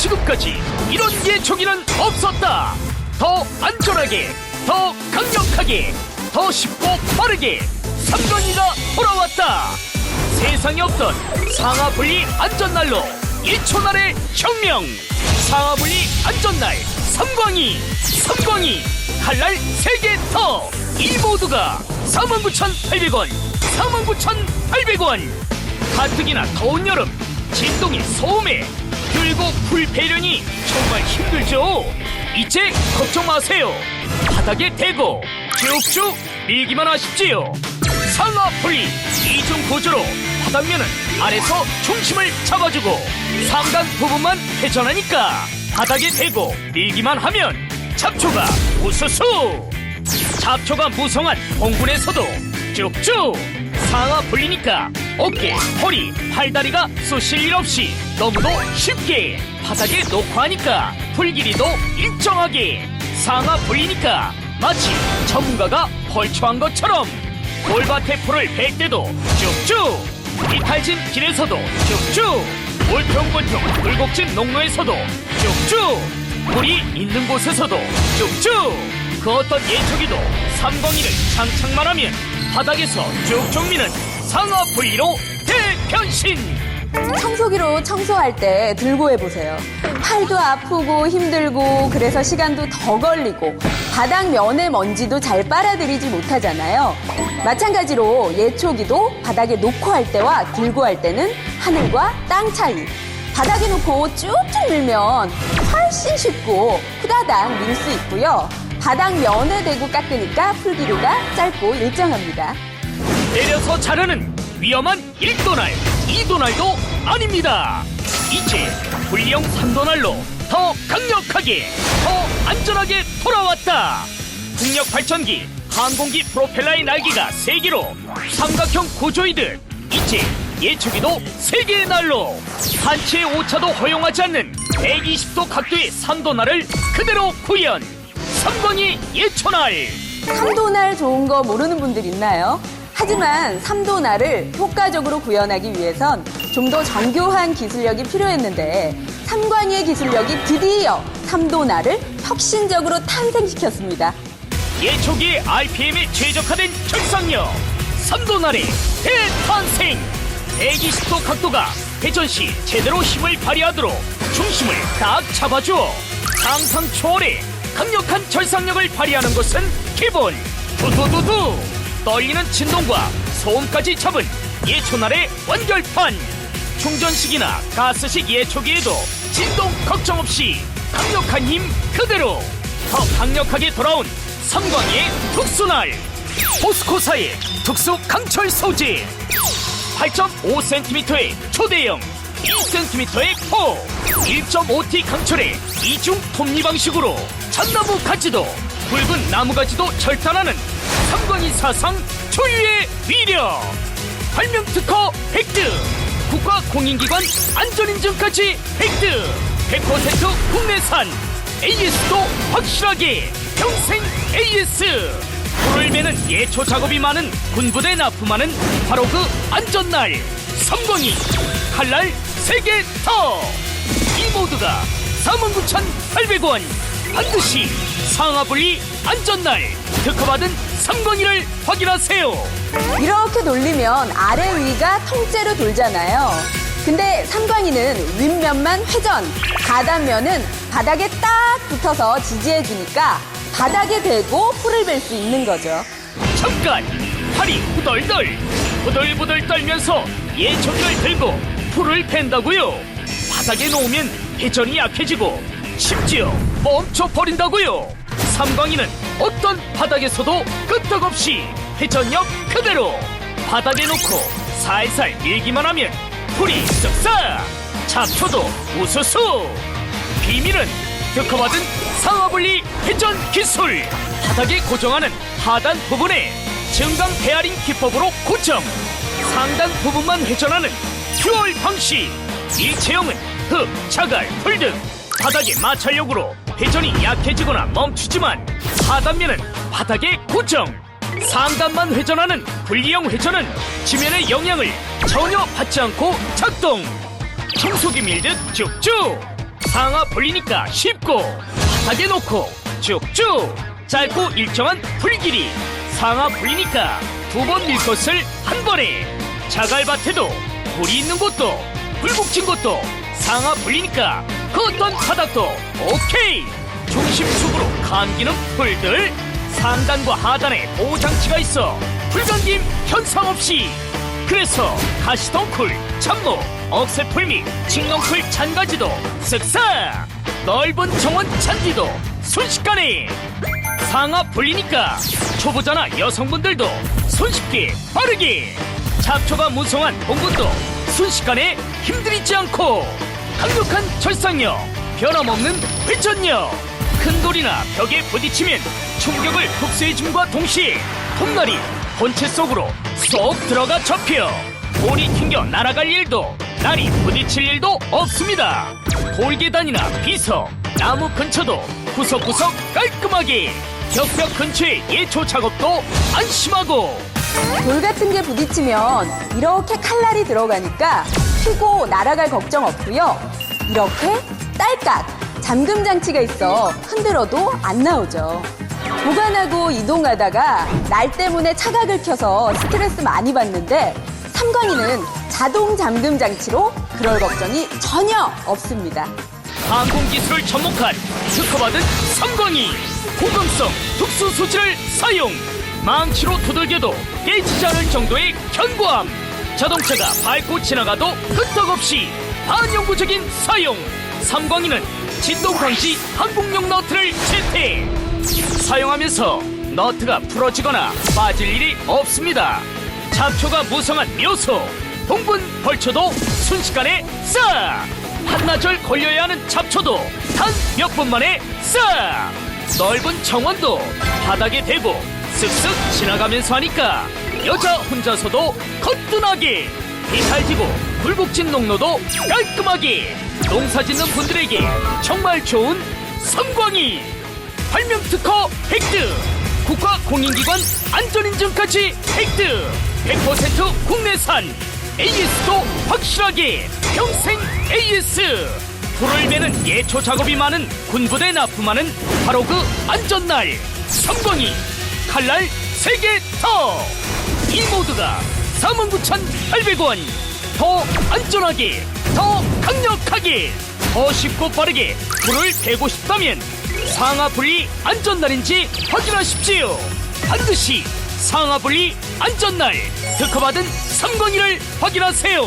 지금까지 이런 예초기는 없었다. 더 안전하게, 더 강력하게, 더 쉽고 빠르게 삼건이가 돌아왔다. 세상에 없던 상하분리 안전날로 1초날의 혁명 상하분리 안전날 삼광이 삼광이 칼날 3개 더 이 모두가 49,800원 49,800원 가뜩이나 더운 여름 진동이 소음에 그리고 불배련이 정말 힘들죠? 이제 걱정 마세요. 바닥에 대고 쭉쭉 밀기만 하십시오. 분리 이중 구조로 바닥면은 아래서 중심을 잡아주고 상단 부분만 회전하니까 바닥에 대고 밀기만 하면 잡초가 우수수! 잡초가 무성한 봉군에서도 쭉쭉 상하 분리니까 어깨, 허리, 팔다리가 쑤실 일 없이 너무도 쉽게 바닥에 놓고 하니까 풀 길이도 일정하게 상하 분리니까 마치 전문가가 펄초한 것처럼 돌밭에 풀을 뺄 때도 쭉쭉 이탈진 길에서도 쭉쭉 울퉁불퉁 굴곡진 농로에서도 쭉쭉 물이 있는 곳에서도 쭉쭉. 그 어떤 예초기도 삼광이를 장착만 하면 바닥에서 쭉쭉 미는 상하 분리로 대변신 청소기로 청소할 때 들고 해보세요. 팔도 아프고 힘들고 그래서 시간도 더 걸리고 바닥 면의 먼지도 잘 빨아들이지 못하잖아요. 마찬가지로 예초기도 바닥에 놓고 할 때와 들고 할 때는 하늘과 땅 차이. 바닥에 놓고 쭉쭉 밀면 훨씬 쉽고 후다닥 밀 수 있고요. 바닥 면에 대고 깎으니까 풀기류가 짧고 일정합니다. 내려서 자르는 위험한 1도날, 2도날도 아닙니다. 이제 분리형 3도날로 더 강력하게, 더 안전하게 돌아왔다. 풍력 발전기, 항공기 프로펠러의 날개가 3개로 삼각형 구조이듯 이제 예초기도 3개의 날로 한치의 오차도 허용하지 않는 120도 각도의 3도날을 그대로 구현. 삼광이 예초날. 삼도날 좋은 거 모르는 분들 있나요? 하지만 삼도날을 효과적으로 구현하기 위해선 좀 더 정교한 기술력이 필요했는데 삼광이의 기술력이 드디어 삼도날을 혁신적으로 탄생시켰습니다. 예초기의 RPM에 최적화된 절상력 3도날의 대탄생! 120도 각도가 회전 시 제대로 힘을 발휘하도록 중심을 딱 잡아주어 상상 초월의 강력한 절상력을 발휘하는 것은 기본! 두두두두 떨리는 진동과 소음까지 잡은 예초날의 완결판. 충전식이나 가스식 예초기에도 진동 걱정 없이 강력한 힘 그대로 더 강력하게 돌아온 삼광의 특수날. 포스코사의 특수 강철 소재. 8.5cm의 초대형 2cm의 포. 1.5T 강철의 이중 톱니 방식으로 전나무 가지도 굵은 나무 가지도 절단하는 삼광이 사상 초유의 위력. 발명 특허 획득. 국가 공인기관 안전인증까지 획득. 100% 국내산 AS도 확실하게 평생 AS 불을 매는 예초 작업이 많은 군부대 납품하는 바로 그 안전날 삼광이 칼날 3개 더이 모두가 49,800원 반드시 상하분리 안전날 특허받은 삼광이를 확인하세요 이렇게 돌리면 아래 위가 통째로 돌잖아요. 근데 삼광이는 윗면만 회전, 하단면은 바닥에 딱 붙어서 지지해주니까 바닥에 대고 풀을 벨 수 있는 거죠. 잠깐 팔이 후덜덜 후덜부덜 떨면서 예초기를 들고 풀을 팬다고요 바닥에 놓으면 회전이 약해지고 심지어 멈춰버린다고요 삼광이는 어떤 바닥에서도 끄떡없이 회전력 그대로 바닥에 놓고 살살 밀기만 하면 풀이 쓱싹 잡초도 우수수. 비밀은 특허받은 상하분리 회전 기술. 바닥에 고정하는 하단 부분에 증강 베어링 기법으로 고정. 상단 부분만 회전하는 듀얼 방식. 일체형은 흙, 자갈, 풀 등 바닥의 마찰력으로 회전이 약해지거나 멈추지만 하단면은 바닥에 고정. 상단만 회전하는 분리형 회전은 지면의 영향을 전혀 받지 않고 작동. 청소기 밀듯 쭉쭉. 상하 불리니까 쉽고 바닥에 놓고 쭉쭉. 짧고 일정한 불길이 상하 불리니까 두 번 밀 것을 한 번에. 자갈밭에도 불이 있는 곳도 불국진 곳도 상하 불리니까 그 어떤 바닥도 오케이. 중심축으로 감기는 풀들. 상단과 하단에 보호장치가 있어 불감김 현상 없이. 그래서 가시덩쿨, 참모, 억새풀 및 칭렁풀 잔가지도 쓱싹. 넓은 정원 잔디도 순식간에. 상하 불리니까 초보자나 여성분들도 손쉽게 빠르게. 잡초가 무성한 봉분도 순식간에 힘들이지 않고 강력한 절상력 변함없는 회전력 큰 돌이나 벽에 부딪히면 충격을 흡수해줌과 동시에 톱날이 본체 속으로 쏙 들어가 접혀 돌이 튕겨 날아갈 일도 날이 부딪힐 일도 없습니다. 돌계단이나 비석 나무 근처도 구석구석 깔끔하게 벽벽 근처의 예초 작업도 안심하고. 돌 같은 게 부딪히면 이렇게 칼날이 들어가니까 튀고 날아갈 걱정 없고요. 이렇게 딸깍 잠금 장치가 있어 흔들어도 안 나오죠. 보관하고 이동하다가 날 때문에 차각을 켜서 스트레스 많이 받는데 삼광이는 자동 잠금 장치로 그럴 걱정이 전혀 없습니다. 항공기술을 접목한 특허받은 삼광이 고감성 특수 소재를 사용 망치로 두들겨도 깨지지 않을 정도의 견고함 자동차가 밟고 지나가도 끄떡없이 반영구적인 사용. 삼광이는 진동 방지 항공용 너트를 채택. 사용하면서 너트가 부러지거나 빠질 일이 없습니다. 잡초가 무성한 묘소. 동분 벌초도 순식간에 싹! 한나절 걸려야 하는 잡초도 단 몇 분 만에 싹! 넓은 정원도 바닥에 대고 쓱쓱 지나가면서 하니까 여자 혼자서도 거뜬하게. 비탈지고 굴복진 농로도 깔끔하게. 농사 짓는 분들에게 정말 좋은 삼광이. 발명 특허 획득. 국가 공인기관 안전인증까지 획득. 100% 국내산 AS도 확실하게. 평생 AS. 불을 매는 예초 작업이 많은 군부대 납품하는 바로 그 안전날. 삼광이 칼날 3개 더! 이 모두가 49,800원 더 안전하게 더 강력하게 더 쉽고 빠르게 불을 빼고 싶다면 상하분리 안전날인지 확인하십시오. 반드시 상하분리 안전날 특허받은 삼광이를 확인하세요